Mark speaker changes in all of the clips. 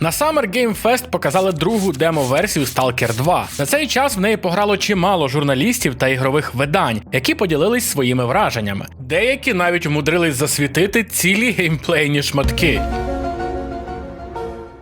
Speaker 1: На Summer Game Fest показали другу демо-версію Stalker 2. На цей час в неї пограло чимало журналістів та ігрових видань, які поділились своїми враженнями. Деякі навіть умудрились засвітити цілі геймплейні шматки.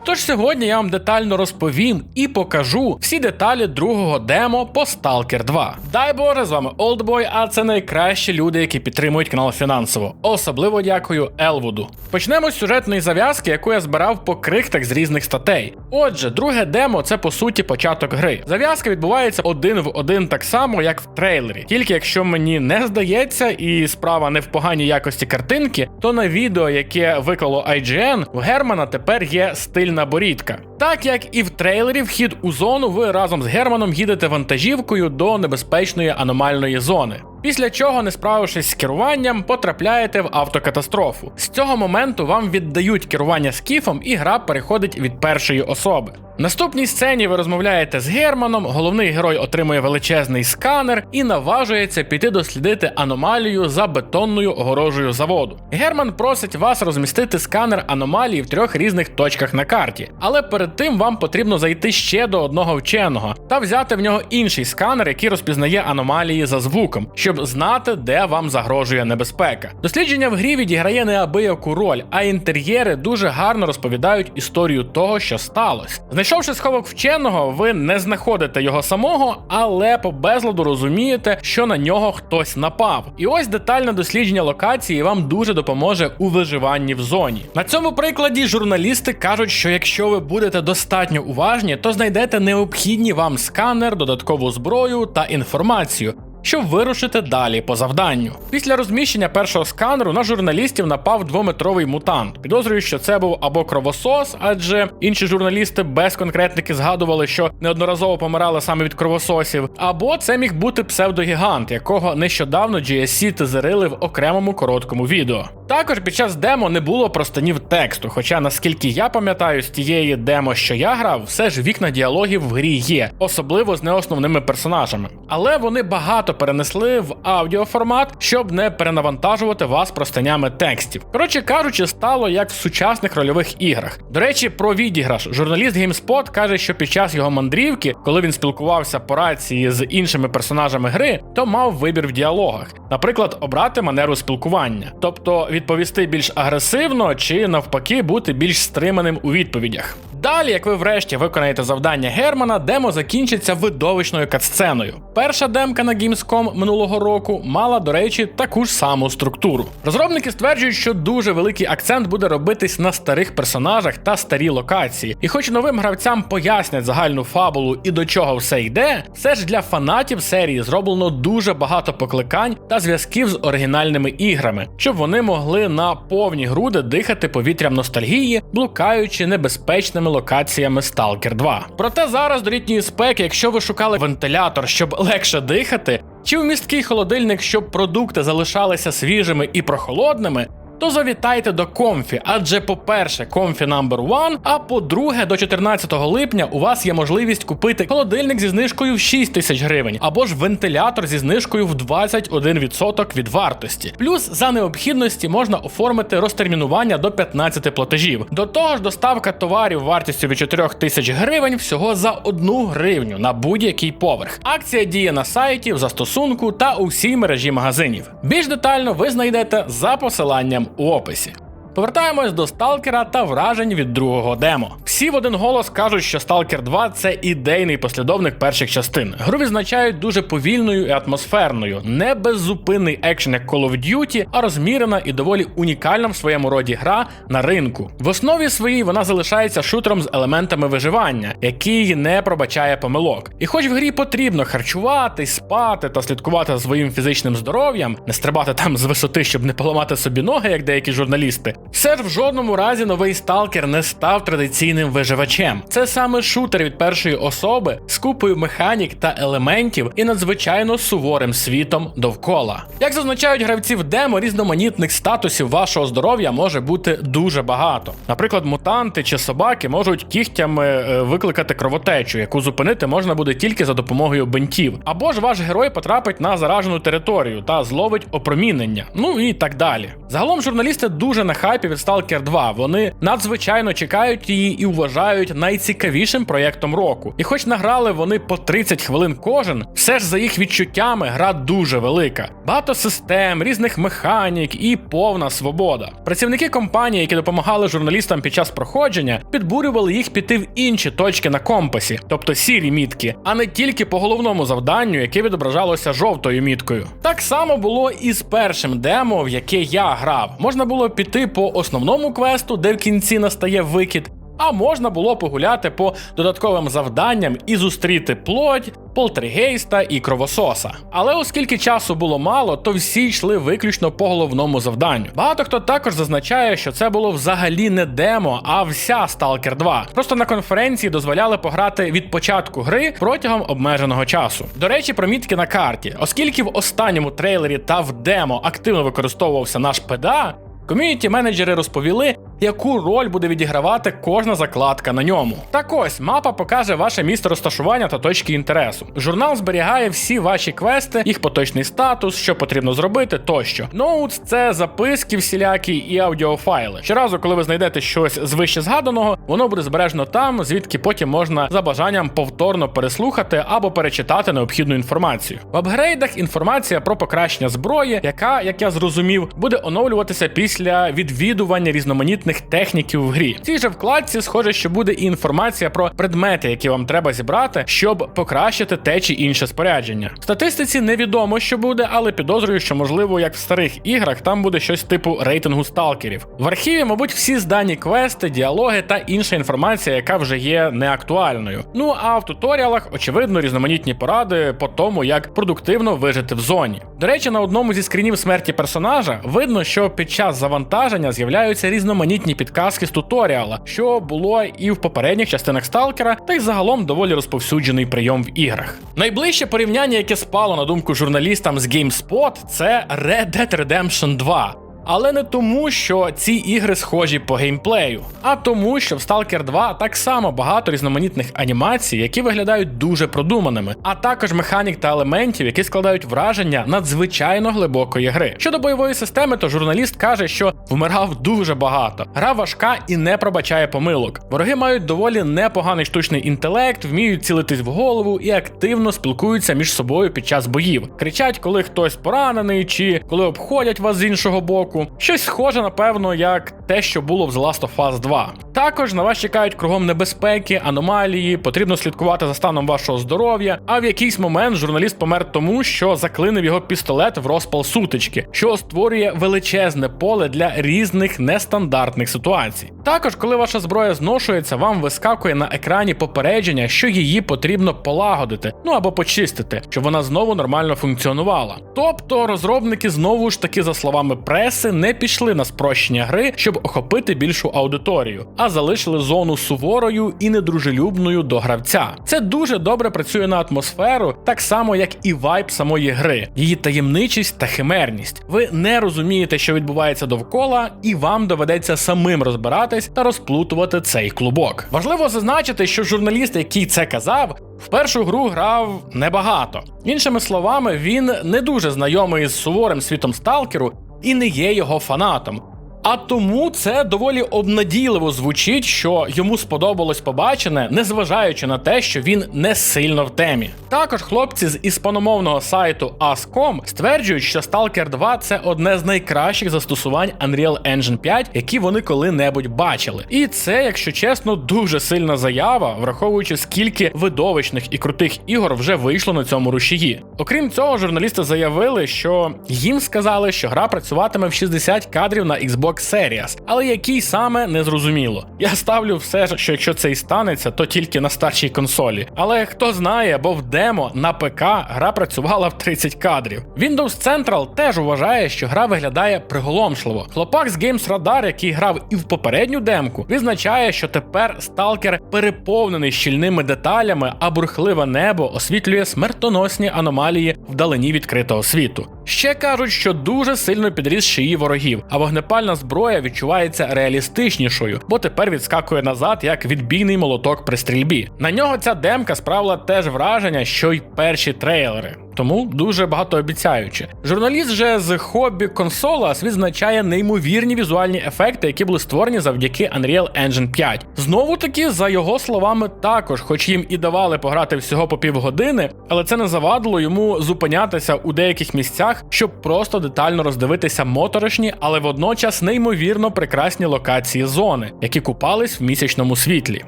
Speaker 1: Тож сьогодні я вам детально розповім і покажу всі деталі другого демо по Stalker 2. Дай Боже, з вами Oldboy, а це найкращі люди, які підтримують канал фінансово. Особливо дякую Елвуду. Почнемо з сюжетної зав'язки, яку я збирав по крихтах з різних статей. Отже, друге демо це по суті початок гри. Зав'язка відбувається один в один так само, як в трейлері. Тільки якщо мені не здається, і справа не в поганій якості картинки, то на відео, яке виклало IGN, в Германа тепер є стильна борідка. Так як і в трейлері, вхід у зону ви разом з Германом їдете вантажівкою до небезпечної аномальної зони. Після чого, не справившись з керуванням, потрапляєте в автокатастрофу. З цього моменту вам віддають керування скіфом, і гра переходить від першої особи. Наступній сцені ви розмовляєте з Германом, головний герой отримує величезний сканер і наважується піти дослідити аномалію за бетонною огорожею заводу. Герман просить вас розмістити сканер аномалії в трьох різних точках на карті, але перед тим вам потрібно зайти ще до одного вченого та взяти в нього інший сканер, який розпізнає аномалії за звуком, щоб знати, де вам загрожує небезпека. Дослідження в грі відіграє неабияку роль, а інтер'єри дуже гарно розповідають історію того, що сталося. Знайшовши сховок вченого, ви не знаходите його самого, але по безладу розумієте, що на нього хтось напав. І ось детальне дослідження локації вам дуже допоможе у виживанні в зоні. На цьому прикладі журналісти кажуть, що якщо ви будете достатньо уважні, то знайдете необхідні вам сканер, додаткову зброю та інформацію щоб вирушити далі по завданню. Після розміщення першого сканеру на журналістів напав двометровий мутант. Підозрюю, що це був або кровосос, адже інші журналісти без конкретники згадували, що неодноразово помирали саме від кровососів, або це міг бути псевдогігант, якого нещодавно GSC тизерили в окремому короткому відео. Також під час демо не було простанів тексту, хоча наскільки я пам'ятаю, з тієї демо, що я грав, все ж вікна діалогів в грі є, особливо з неосновними персонажами. Але вони багато перенесли в аудіоформат, щоб не перенавантажувати вас простанями текстів. Коротше кажучи, стало як в сучасних рольових іграх. До речі, про відіграш. Журналіст GameSpot каже, що під час його мандрівки, коли він спілкувався по рації з іншими персонажами гри, то мав вибір в діалогах, наприклад, обрати манеру спілкування, тобто відповісти більш агресивно чи навпаки бути більш стриманим у відповідях. Далі, як ви врешті виконаєте завдання Германа, демо закінчиться видовищною катсценою. Перша демка на Gamescom минулого року мала, до речі, таку ж саму структуру. Розробники стверджують, що дуже великий акцент буде робитись на старих персонажах та старі локації. І хоч новим гравцям пояснять загальну фабулу і до чого все йде, все ж для фанатів серії зроблено дуже багато покликань та зв'язків з оригінальними іграми, щоб вони могли на повні груди дихати повітрям ностальгії, блукаючи небезпечними локаціями Stalker 2. Проте зараз до літньої спеки, якщо ви шукали вентилятор, щоб легше дихати, чи в місткий холодильник, щоб продукти залишалися свіжими і прохолодними, то завітайте до Комфі, адже, по-перше, Комфі Number One, а по-друге, до 14 липня у вас є можливість купити холодильник зі знижкою в 6 тисяч гривень, або ж вентилятор зі знижкою в 21% від вартості. Плюс за необхідності можна оформити розтермінування до 15 платежів. До того ж, доставка товарів вартістю від 4 тисяч гривень всього за 1 гривню на будь-який поверх. Акція діє на сайті, в застосунку та у всій мережі магазинів. Більш детально ви знайдете за посиланням описі. Повертаємось до Сталкера та вражень від другого демо. Всі в один голос кажуть, що Stalker 2 це ідейний послідовник перших частин. Гру відзначають дуже повільною і атмосферною, не беззупинний екшен як Call of Duty, а розмірена і доволі унікальна в своєму роді гра на ринку. В основі своїй вона залишається шутером з елементами виживання, який не пробачає помилок. І хоч в грі потрібно харчувати, спати та слідкувати за своїм фізичним здоров'ям, не стрибати там з висоти, щоб не поламати собі ноги, як деякі журналісти, все ж в жодному разі новий сталкер не став традиційним виживачем. Це саме шутер від першої особи з купою механік та елементів і надзвичайно суворим світом довкола. Як зазначають гравці в демо, різноманітних статусів вашого здоров'я може бути дуже багато. Наприклад, мутанти чи собаки можуть кігтями е, викликати кровотечу, яку зупинити можна буде тільки за допомогою бинтів. Або ж ваш герой потрапить на заражену територію та зловить опромінення. Ну і так далі. Загалом журналісти дуже на фанатів від Stalker 2. Вони надзвичайно чекають її і вважають найцікавішим проєктом року. І хоч награли вони по 30 хвилин кожен, все ж за їх відчуттями гра дуже велика. Багато систем, різних механік і повна свобода. Працівники компанії, які допомагали журналістам під час проходження, підбурювали їх піти в інші точки на компасі, тобто сірі мітки, а не тільки по головному завданню, яке відображалося жовтою міткою. Так само було і з першим демо, в яке я грав. Можна було піти по основному квесту, де в кінці настає викид. А можна було погуляти по додатковим завданням і зустріти плоть, полтергейста і кровососа. Але оскільки часу було мало, то всі йшли виключно по головному завданню. Багато хто також зазначає, що це було взагалі не демо, а вся Stalker 2. Просто на конференції дозволяли пограти від початку гри протягом обмеженого часу. До речі, про мітки на карті, оскільки в останньому трейлері та в демо активно використовувався наш ПДА, Ком'юніті менеджери розповіли, яку роль буде відігравати кожна закладка на ньому. Так ось мапа покаже ваше місце розташування та точки інтересу. Журнал зберігає всі ваші квести, їх поточний статус, що потрібно зробити тощо. Ноутс це записки всілякі і аудіофайли. Щоразу, коли ви знайдете щось з вище згаданого, воно буде збережено там, звідки потім можна за бажанням повторно переслухати або перечитати необхідну інформацію. В апгрейдах інформація про покращення зброї, яка, як я зрозумів, буде оновлюватися після відвідування різноманітних техніків в грі. В цій же вкладці схоже, що буде і інформація про предмети, які вам треба зібрати, щоб покращити те чи інше спорядження. В статистиці невідомо, що буде, але підозрюю, що можливо, як в старих іграх, там буде щось типу рейтингу сталкерів. В архіві, мабуть, всі здані квести, діалоги та інша інформація, яка вже є неактуальною. Ну а в туторіалах, очевидно, різноманітні поради по тому, як продуктивно вижити в зоні. До речі, на одному зі скрінів смерті персонажа видно, що під час завантаження з'являються різноманітні підказки з туторіала, що було і в попередніх частинах сталкера, та й загалом доволі розповсюджений прийом в іграх. Найближче порівняння, яке спало на думку журналістам з GameSpot, це Red Dead Redemption 2. Але не тому, що ці ігри схожі по геймплею, а тому, що в Stalker 2 так само багато різноманітних анімацій, які виглядають дуже продуманими, а також механік та елементів, які складають враження надзвичайно глибокої гри. Щодо бойової системи, то журналіст каже, що вмирав дуже багато. Гра важка і не пробачає помилок. Вороги мають доволі непоганий штучний інтелект, вміють цілитись в голову і активно спілкуються між собою під час боїв. Кричать, коли хтось поранений, чи коли обходять вас з іншого боку. Щось схоже, напевно, як те, що було в The Last of Us 2. Також на вас чекають кругом небезпеки, аномалії, потрібно слідкувати за станом вашого здоров'я. А в якийсь момент журналіст помер тому, що заклинив його пістолет в розпал сутички, що створює величезне поле для різних нестандартних ситуацій. Також, коли ваша зброя зношується, вам вискакує на екрані попередження, що її потрібно полагодити, ну або почистити, щоб вона знову нормально функціонувала. Тобто розробники знову ж таки, за словами преси, не пішли на спрощення гри, щоб охопити більшу аудиторію, а залишили зону суворою і недружелюбною до гравця. Це дуже добре працює на атмосферу, так само як і вайб самої гри, її таємничість та химерність. Ви не розумієте, що відбувається довкола, і вам доведеться самим розбиратись та розплутувати цей клубок. Важливо зазначити, що журналіст, який це казав, в першу гру грав небагато. Іншими словами, він не дуже знайомий з суворим світом сталкеру і не є його фанатом. А тому це доволі обнадійливо звучить, що йому сподобалось побачене, незважаючи на те, що він не сильно в темі. Також хлопці з іспаномовного сайту Ascom стверджують, що Stalker 2 це одне з найкращих застосувань Unreal Engine 5, які вони коли-небудь бачили. І це, якщо чесно, дуже сильна заява, враховуючи скільки видовищних і крутих ігор вже вийшло на цьому рушії. Окрім цього, журналісти заявили, що їм сказали, що гра працюватиме в 60 кадрів на Xbox Series, але який саме не зрозуміло. Я ставлю все, що якщо це і станеться, то тільки на старшій консолі. Але хто знає, бо в демо на ПК гра працювала в 30 кадрів. Windows Central теж вважає, що гра виглядає приголомшливо. Хлопак з Games Radar, який грав і в попередню демку, відзначає, що тепер сталкер переповнений щільними деталями, а бурхливе небо освітлює смертоносні аномалії вдалині відкритого світу. Ще кажуть, що дуже сильно підріс шиї ворогів, а вогнепальна зброя відчувається реалістичнішою, бо тепер відскакує назад як відбійний молоток при стрільбі. На нього ця демка справила теж враження, що й перші трейлери. Тому дуже багатообіцяюче. Журналіст же з хобі Consolas відзначає неймовірні візуальні ефекти, які були створені завдяки Unreal Engine 5. Знову таки, за його словами, також, хоч їм і давали пограти всього по півгодини, але це не завадило йому зупинятися у деяких місцях, щоб просто детально роздивитися моторошні, але водночас неймовірно прекрасні локації зони, які купались в місячному світлі.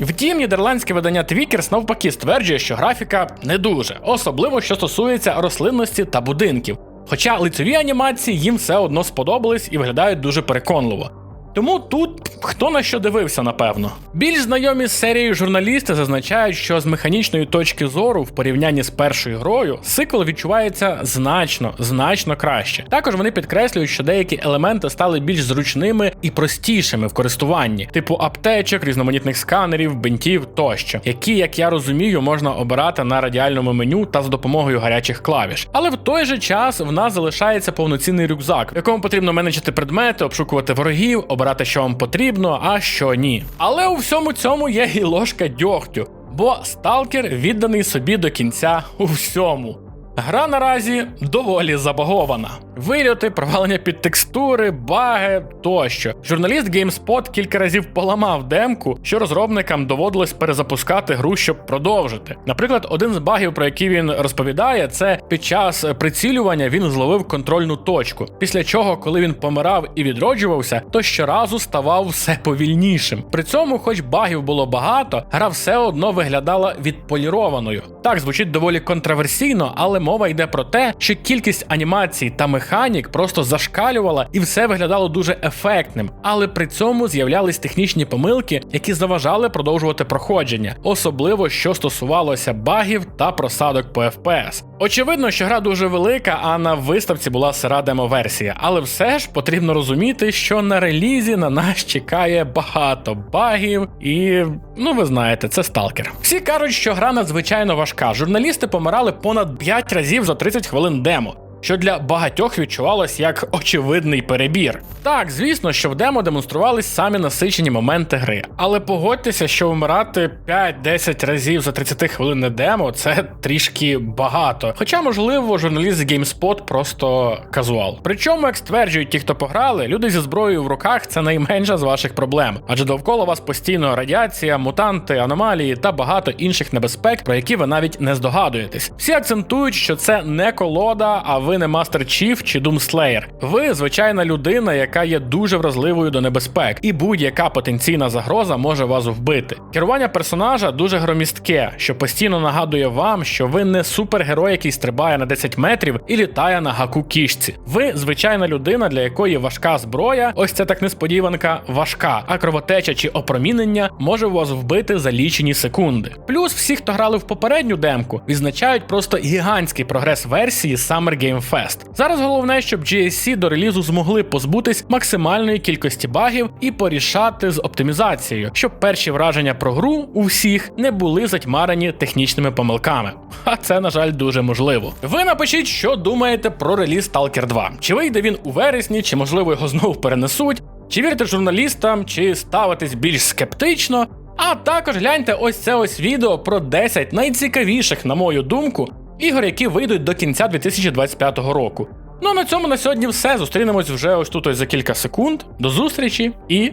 Speaker 1: Втім, нідерландське видання Твікерс навпаки стверджує, що графіка не дуже, особливо що стосується рослинності та будинків. Хоча лицеві анімації їм все одно сподобались і виглядають дуже переконливо. Тому тут хто на що дивився, напевно. Більш знайомі з серією журналісти зазначають, що з механічної точки зору, в порівнянні з першою грою, сиквел відчувається значно, значно краще. Також вони підкреслюють, що деякі елементи стали більш зручними і простішими в користуванні, типу аптечок, різноманітних сканерів, бинтів тощо, які, як я розумію, можна обирати на радіальному меню та з допомогою гарячих клавіш. Але в той же час в нас залишається повноцінний рюкзак, в якому потрібно менеджити предмети, обшукувати ворогів, обирати, що вам потрібно, а що ні. Але у всьому цьому є і ложка дьогтю, бо сталкер відданий собі до кінця у всьому. Гра наразі доволі забагована. Вильоти, провалення під текстури, баги тощо. Журналіст GameSpot кілька разів поламав демку, що розробникам доводилось перезапускати гру, щоб продовжити. Наприклад, один з багів, про який він розповідає, це під час прицілювання він зловив контрольну точку. Після чого, коли він помирав і відроджувався, то щоразу ставав все повільнішим. При цьому, хоч багів було багато, гра все одно виглядала відполірованою. Так звучить доволі контроверсійно, але мова йде про те, що кількість анімацій та механік просто зашкалювала і все виглядало дуже ефектним, але при цьому з'являлись технічні помилки, які заважали продовжувати проходження, особливо що стосувалося багів та просадок по FPS. Очевидно, що гра дуже велика, а на виставці була сира демо-версія, але все ж потрібно розуміти, що на релізі на нас чекає багато багів, і ну ви знаєте, це сталкер. Всі кажуть, що гра надзвичайно важка. Журналісти помирали понад 5 разів за 30 хвилин демо. Що для багатьох відчувалось як очевидний перебір. Так, звісно, що в демо демонструвались самі насичені моменти гри, але погодьтеся, що вмирати 5-10 разів за 30 хвилин демо це трішки багато. Хоча, можливо, журналіст з GameSpot просто казуал. Причому, як стверджують ті, хто пограли, люди зі зброєю в руках це найменша з ваших проблем, адже довкола вас постійно радіація, мутанти, аномалії та багато інших небезпек, про які ви навіть не здогадуєтесь. Всі акцентують, що це не колода, а ви не Master Chief чи Doom Slayer. Ви звичайна людина, яка є дуже вразливою до небезпек, і будь-яка потенційна загроза може вас вбити. Керування персонажа дуже громістке, що постійно нагадує вам, що ви не супергерой, який стрибає на 10 метрів і літає на гаку кішці. Ви звичайна людина, для якої важка зброя, ось це так несподіванка, важка, а кровотеча чи опромінення може вас вбити за лічені секунди. Плюс всі, хто грали в попередню демку, відзначають просто гігантський прогрес версії Summer Game Fest. Зараз головне, щоб GSC до релізу змогли позбутись максимальної кількості багів і порішати з оптимізацією, щоб перші враження про гру у всіх не були затьмарені технічними помилками. А це, на жаль, дуже можливо. Ви напишіть, що думаєте про реліз Stalker 2. Чи вийде він у вересні, чи можливо його знову перенесуть? Чи вірите журналістам, чи ставитесь більш скептично? А також гляньте ось це ось відео про 10 найцікавіших, на мою думку, ігор, які вийдуть до кінця 2025 року. Ну а на цьому на сьогодні все. Зустрінемось вже ось тут ось за кілька секунд. До зустрічі і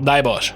Speaker 1: дай Боже!